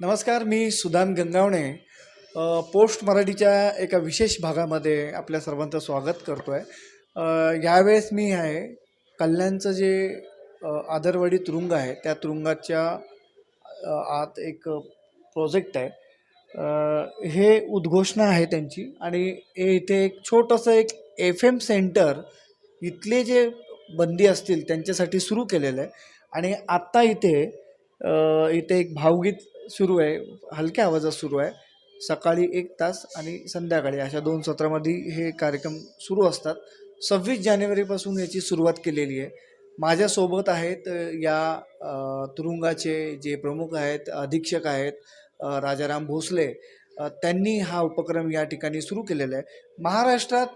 नमस्कार मी सुदान गंगावणे. पोस्ट मराठीच्या एका विशेष भागामध्ये आपल्या सर्वांचं स्वागत करतो आहे यावेळेस मी आहे कल्याणचं जे आदरवाडी तुरुंग आहे त्या तुरुंगाच्या आत एक प्रोजेक्ट आहे. हे उद्घोषणा आहे त्यांची आणि हे इथे एक छोटंसं एक एफ एम सेंटर इथले जे बंदी असतील त्यांच्यासाठी सुरू केलेलं आहे. आणि आत्ता इथे इथे एक भावगीत सुरू आहे. हलक्या आवाजात सुरू आहे. सकाळी एक तास आणि संध्याकाळी अशा दोन सत्रामध्ये हे कार्यक्रम सुरू असतात. सव्वीस जानेवारीपासून याची सुरुवात केलेली आहे. माझ्यासोबत आहेत या तुरुंगाचे जे प्रमुख आहेत अधीक्षक आहेत राजाराम भोसले. त्यांनी हा उपक्रम या ठिकाणी सुरू केलेला आहे. महाराष्ट्रात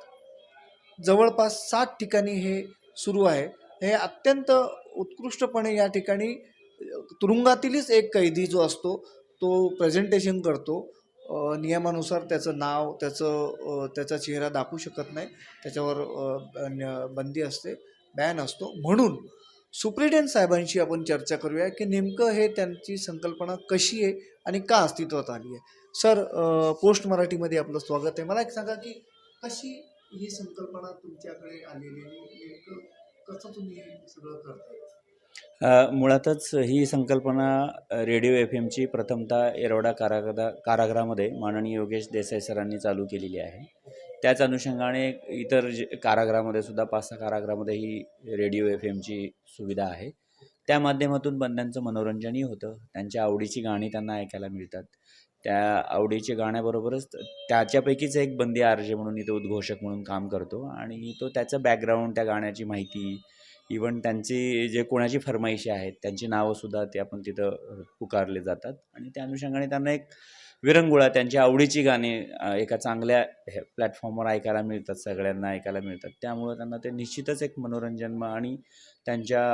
जवळपास सात ठिकाणी हे सुरू आहे. हे अत्यंत उत्कृष्टपणे या ठिकाणी तुरुंगातीलच एक कैदी जो असतो तो प्रेझेंटेशन करतो. नियमानुसार त्याचं नाव त्याचं त्याचा चेहरा दाखवू शकत नाही. त्याच्यावर बंदी असते बॅन असतो. म्हणून सुप्रिटेंड साहेबांशी आपण चर्चा करूया की नेमकं हे त्यांची संकल्पना कशी आहे आणि का अस्तित्वात आली आहे. सर पोस्ट मराठीमध्ये आपलं स्वागत आहे. मला एक सांगा की कशी ही संकल्पना तुमच्याकडे आलेली आहे? नेमकं कसं तुम्ही सगळं करताय? मुळातच ही संकल्पना रेडिओ एफ एमची प्रथमतः येरवडा कारागदा कारागृहामध्ये माननीय योगेश देसाई सरांनी चालू केलेली आहे. त्याच अनुषंगाने इतर जे कारागृहामध्ये सुद्धा पाच सहा कारागृहामध्ये ही रेडिओ एफ एमची सुविधा आहे. त्या माध्यमातून बंद्यांचं मनोरंजनही होतं. त्यांच्या आवडीची गाणी त्यांना ऐकायला मिळतात. त्या आवडीच्या गाण्याबरोबरच त्याच्यापैकीच एक बंदी आरजे म्हणून इथं उद्घोषक म्हणून काम करतो आणि तो त्याचं बॅकग्राऊंड त्या गाण्याची माहिती इवन त्यांची जे कोणाची फरमाईशी आहेत त्यांची नावंसुद्धा ते आपण तिथं पुकारले जातात. आणि त्या अनुषंगाने त्यांना एक विरंगुळा त्यांची आवडीची गाणी एका चांगल्या हे प्लॅटफॉर्मवर ऐकायला मिळतात सगळ्यांना ऐकायला मिळतात. त्यामुळं त्यांना ते निश्चितच एक मनोरंजन आणि त्यांच्या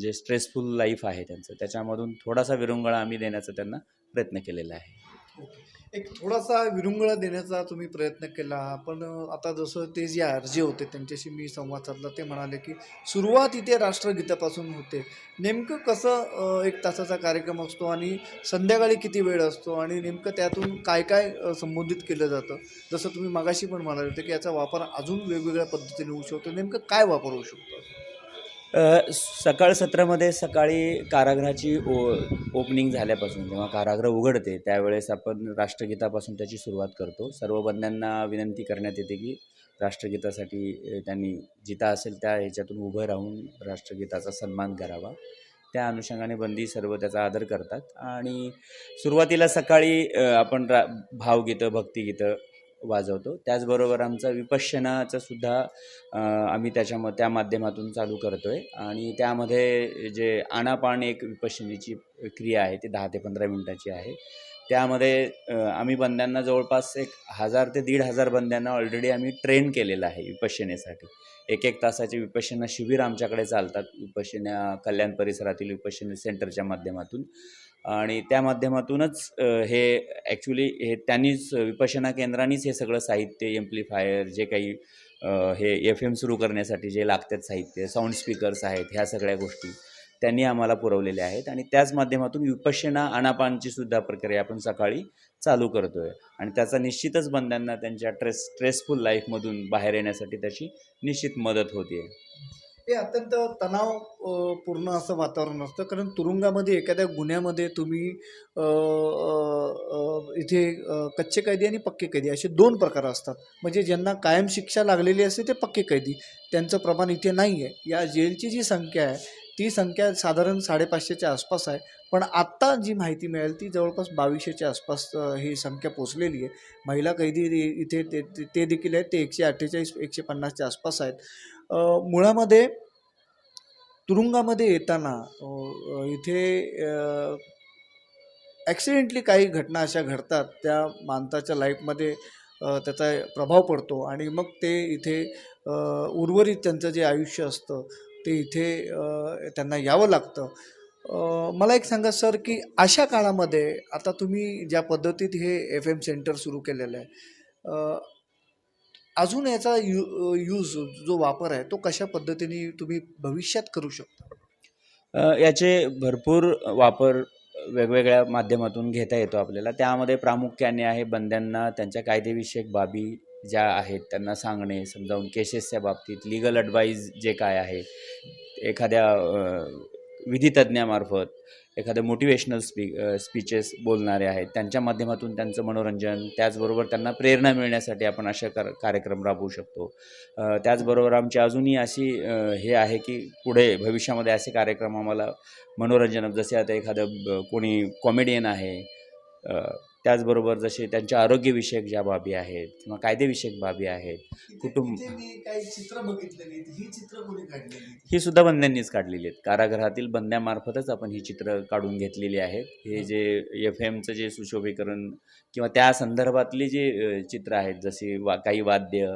जे स्ट्रेसफुल लाईफ आहे त्यांचं त्याच्यामधून थोडासा विरंगुळा आम्ही देण्याचा त्यांना प्रयत्न केलेला आहे. एक थोडासा विरंगुळा देण्याचा तुम्ही प्रयत्न केला. पण आता जसं ते जे आरजे होते त्यांच्याशी मी संवाद साधला. ते म्हणाले की सुरुवात इथे राष्ट्रगीतापासून होते. नेमकं कसं एक तासाचा कार्यक्रम असतो आणि संध्याकाळी किती वेळ असतो आणि नेमकं त्यातून काय काय संबोधित केलं जातं? जसं तुम्ही मागाशी पण म्हणाले होते की याचा वापर अजून वेगवेगळ्या पद्धतीने होऊ शकतो. नेमकं काय वापर होऊ शकतो? सकाळ सत्रामध्ये सकाळी कारागृहाची ओ ओपनिंग झाल्यापासून जेव्हा कारागृह उघडते त्यावेळेस आपण राष्ट्रगीतापासून त्याची सुरुवात करतो. सर्व बंद्यांना विनंती करण्यात येते की राष्ट्रगीतासाठी त्यांनी जिथं असेल त्या ह्याच्यातून उभं राहून राष्ट्रगीताचा सन्मान करावा. त्या अनुषंगाने बंदी सर्व त्याचा आदर करतात. आणि सुरुवातीला सकाळी आपण रा भावगीतं भक्तिगीतं वाजवतो. त्याचबरोबर आमचं विपश्यनाचं सुद्धा आम्ही त्याच्याम त्या माध्यमातून चालू करतो आहे आणि त्यामध्ये जे आणापाण एक विपश्यनेची क्रिया आहे ती दहा ते पंधरा मिनटाची आहे. त्यामध्ये आम्ही बंद्यांना जवळपास एक हजार ते दीड हजार बंद्यांना ऑलरेडी आम्ही ट्रेन केलेलं आहे विपश्यनेसाठी. एक एक तासाचे विपश्यना शिबिर आमच्याकडे चालतात विपश्यना कल्याण परिसरातील विपश्यना सेंटरच्या माध्यमातून. आणि त्या माध्यमातूनच हे ॲक्च्युली हे त्यांनीच विपशना केंद्रानीच हे सगळं साहित्य एम्प्लिफायर जे काही हे एफ एम सुरू करण्यासाठी जे लागतात साहित्य साऊंड स्पीकर्स आहेत ह्या सगळ्या गोष्टी त्यांनी आम्हाला पुरवलेल्या आहेत. आणि त्याच माध्यमातून विपश्यना आनापानची सुद्धा प्रक्रिया आपण सकाळी चालू करतो आहे आणि त्याचा निश्चितच बंद्यांना त्यांच्या ट्रेस स्ट्रेसफुल लाईफमधून बाहेर येण्यासाठी त्याची निश्चित मदत होते हे अत्यंत तणाव पूर्ण असं वातावरण असतं. कारण तुरुंगामध्ये एखाद्या गुन्ह्यामध्ये तुम्ही इथे कच्चे कैदी आणि पक्के कैदी असे दोन प्रकार असतात. म्हणजे ज्यांना कायम शिक्षा लागलेली असते ते पक्के कैदी. त्यांचं प्रमाण इथे नाही आहे या जेलची जी संख्या आहे ती संख्या साधारण साडेपाचशेच्या आसपास आहे. पण आत्ता जी माहिती मिळेल ती जवळपास बावीसशेच्या आसपास ही संख्या पोचलेली आहे. महिला कैदी इथे ते ते- देखील आहेत. ते एकशे अठ्ठेचाळीस एकशे पन्नासच्या आसपास आहेत. मुळामध्ये तुरुंगामध्ये येताना इथे ॲक्सिडेंटली काही घटना अशा घडतात त्या माणसाच्या लाईफमध्ये त्याचा प्रभाव पडतो. आणि मग ते इथे उर्वरित त्यांचं जे आयुष्य असतं ते इथे त्यांना यावं लागतं. मला एक सांगा सर की अशा काळामध्ये आता तुम्ही ज्या पद्धतीत हे एफ एम सेंटर सुरू केलेलं आहे अजून याचा यू यूज जो वापर आहे तो कशा पद्धतीने तुम्ही भविष्यात करू शकता? याचे भरपूर वापर वेगवेगळ्या माध्यमातून घेता येतो आपल्याला. त्यामध्ये प्रामुख्याने आहे बंद्यांना त्यांच्या कायदेविषयक बाबी ज्या आहेत त्यांना सांगणे समजावून केसेसच्या बाबतीत लिगल ॲडवाईज जे काय आहे एखाद्या विधितज्ञामार्फत एखादे मोटिवेशनल स्पी स्पीचेस बोलणारे आहेत. त्यांच्या माध्यमातून त्यांचं मनोरंजन त्याचबरोबर त्यांना प्रेरणा मिळण्यासाठी आपण अशा कार कार्यक्रम राबवू शकतो. त्याचबरोबर आमची अजूनही अशी हे आहे की पुढे भविष्यामध्ये असे कार्यक्रम आम्हाला मनोरंजन जसे आता एखादं ब- कोणी कॉमेडियन आहे त्याचबरोबर जसे त्यांच्या आरोग्यविषयक ज्या बाबी आहेत किंवा कायदेविषयक बाबी आहेत कुटुंब- चित्र बघितलेली. ही चित्र कोणी काढलेली ही सुद्धा बंद्यांनीच काढलेली आहेत कारागृहातील बंद्यामार्फतच आपण ही चित्र काढून घेतलेली आहेत हे जे एफ एमचं जे सुशोभीकरण किंवा त्या संदर्भातली जे चित्र आहेत जशी वा काही वाद्य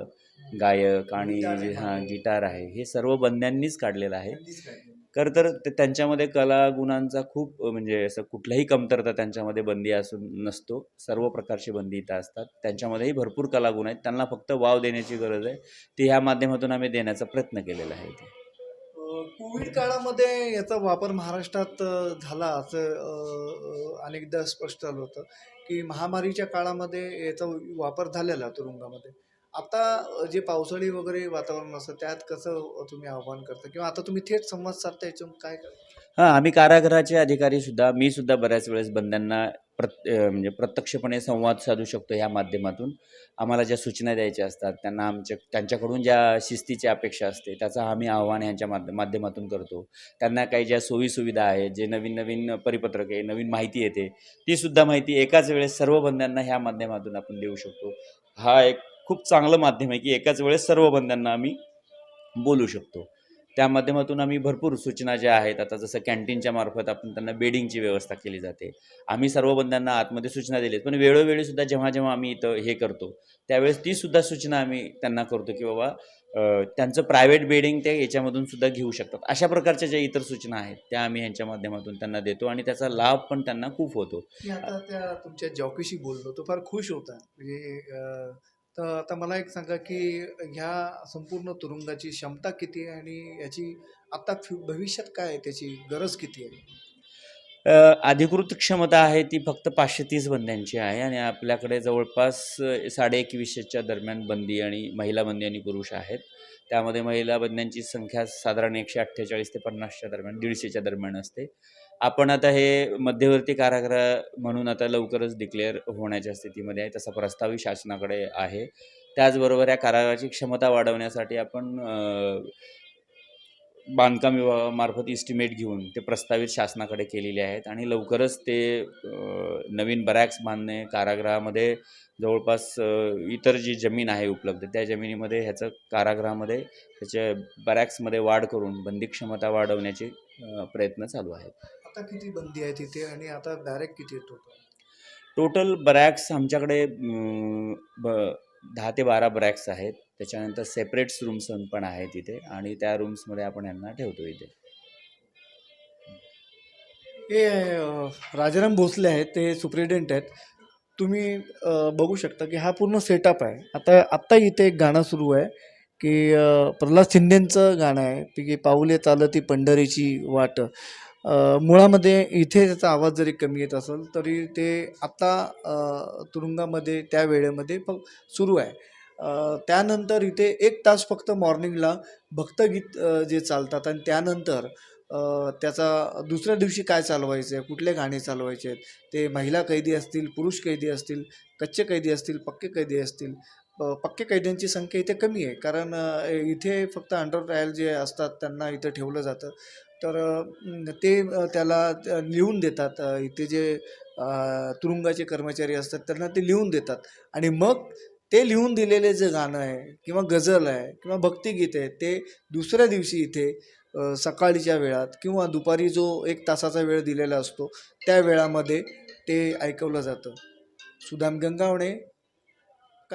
गायक आणि. हां गिटार आहे हे सर्व बंद्यांनीच काढलेलं आहे. खरं तर ते- त्यांच्यामध्ये कला गुणांचा खूप म्हणजे असं कुठल्याही कमतरता त्यांच्यामध्ये बंदी असून नसतो. सर्व प्रकारची बंदी इथं असतात. त्यांच्यामध्येही भरपूर कलागुण आहेत. त्यांना फक्त वाव देण्याची गरज आहे. ती ह्या माध्यमातून आम्ही देण्याचा प्रयत्न केलेला आहे इथे. कोविड काळामध्ये याचा वापर महाराष्ट्रात झाला असं अनेकदा स्पष्ट झालं होतं की महामारीच्या काळामध्ये याचा वापर झालेला तुरुंगामध्ये. आता जे पावसाळी वगैरे वातावरण असतं त्यात कसं तुम्ही आव्हान करता? किंवा आता तुम्ही थेट संवाद साधता याच्यातून काय करता? हां आम्ही कारागृहाचे अधिकारी सुद्धा मी सुद्धा बऱ्याच वेळेस बंद्यांना प्रत म्हणजे प्रत्यक्षपणे संवाद साधू शकतो ह्या माध्यमातून. आम्हाला ज्या सूचना द्यायच्या असतात त्यांना आमच्या त्यांच्याकडून ज्या शिस्तीची अपेक्षा असते त्याचा आम्ही आव्हान ह्यांच्या माध्य माध्यमातून करतो. त्यांना काही ज्या सोयीसुविधा आहेत जे नवीन नवीन परिपत्रक आहे नवीन माहिती येते ती सुद्धा माहिती एकाच वेळेस सर्व बंद्यांना ह्या माध्यमातून आपण देऊ शकतो. हा एक खूप चांगलं माध्यम आहे की एकाच वेळेस सर्व बंद्यांना आम्ही बोलू शकतो. त्या माध्यमातून आम्ही भरपूर सूचना ज्या आहेत आता जसं कॅन्टीनच्या मार्फत आपण त्यांना बेडिंगची व्यवस्था केली जाते. आम्ही सर्व बंद्यांना आतमध्ये सूचना दिलीत पण वेळोवेळी सुद्धा जेव्हा जेव्हा आम्ही इथं हे करतो त्यावेळेस ती सुद्धा सूचना आम्ही त्यांना करतो की बाबा त्यांचं प्रायव्हेट बेडिंग ते याच्यामधून सुद्धा घेऊ शकतात. अशा प्रकारच्या ज्या इतर सूचना आहेत त्या आम्ही ह्यांच्या माध्यमातून त्यांना देतो आणि त्याचा लाभ पण त्यांना खूप होतो. आता त्या तुमच्या जॉकीशी बोललो तो फार खुश होता. म्हणजे तर आता मला एक सांगा की ह्या संपूर्ण तुरुंगाची क्षमता किती आहे आणि याची आता फ्यु भविष्यात काय आहे? त्याची गरज किती आहे? अधिकृत क्षमता आहे ती फक्त पाचशे तीस बंद्यांची आहे आणि आपल्याकडे जवळपास साडे एकवीसशेच्या दरम्यान बंदी आणि महिला बंदी आणि पुरुष आहेत. त्यामध्ये महिला बंद्यांची संख्या साधारण एकशे अठ्ठेचाळीस ते पन्नासच्या दरम्यान दीडशेच्या दरम्यान असते. आपण आता हे मध्यवर्ती कारागृह म्हणून आता लवकरच डिक्लेअर होण्याच्या स्थितीमध्ये आहे. तसा प्रस्तावही शासनाकडे आहे. त्याचबरोबर या कारागृहाची क्षमता वाढवण्यासाठी आपण बांधकाम विभागामार्फत इस्टिमेट घेऊन ते प्रस्तावित शासनाकडे केलेले आहेत आणि लवकरच ते नवीन बरॅक्स बांधणे कारागृहामध्ये जवळपास इतर जी जमीन आहे उपलब्ध त्या जमिनीमध्ये ह्याचं कारागृहामध्ये त्याच्या बरॅक्समध्ये वाढ करून बंदी क्षमता वाढवण्याचे प्रयत्न चालू आहेत. आता किती बंदी आहे तिथे आणि आता डायरेक्ट किती येतो टोटल बरॅक्स आमच्याकडे दहा ते बारा ब्रॅक्स आहेत. त्याच्यानंतर सेपरेट्स रूम्स पण आहेत तिथे आणि त्या रूम्समध्ये आपण यांना ठेवतो इथे. हे राजाराम भोसले आहेत ते सुप्रिटेंडेंट आहेत. तुम्ही बघू शकता की हा पूर्ण सेटअप आहे. आता आत्ता इथे एक गाणं सुरू आहे की प्रल्हाद शिंदेंचं गाणं आहे की पाऊले चालती पंढरीची वाट. मुळामध्ये इथे त्याचा आवाज जरी कमी येत असेल तरी ते आत्ता तुरुंगामध्ये त्या वेळेमध्ये फ सुरू आहे. त्यानंतर इथे एक तास फक्त मॉर्निंगला भक्तगीत जे चालतात आणि त्यानंतर त्याचा दुसऱ्या दिवशी काय चालवायचं आहे कुठले गाणे चालवायचे आहेत ते महिला कैदी असतील पुरुष कैदी असतील कच्चे कैदी असतील पक्के कैदी असतील पक्के कैद्यांची संख्या इथे कमी आहे. कारण इथे फक्त अंडर ट्रायल जे असतात त्यांना इथं ठेवलं जातं. तर ते त्याला लिहून देतात. इथे जे तुरुंगाचे कर्मचारी असतात त्यांना ते लिहून देतात. आणि मग ते लिहून दिलेले जे गाणं आहे किंवा गझल आहे किंवा भक्तिगीत आहे ते दुसऱ्या दिवशी इथे सकाळीच्या वेळात किंवा दुपारी जो एक तासाचा वेळ दिलेला असतो त्या वेळामध्ये ते ऐकवलं जातं. सुदाम गंगावणे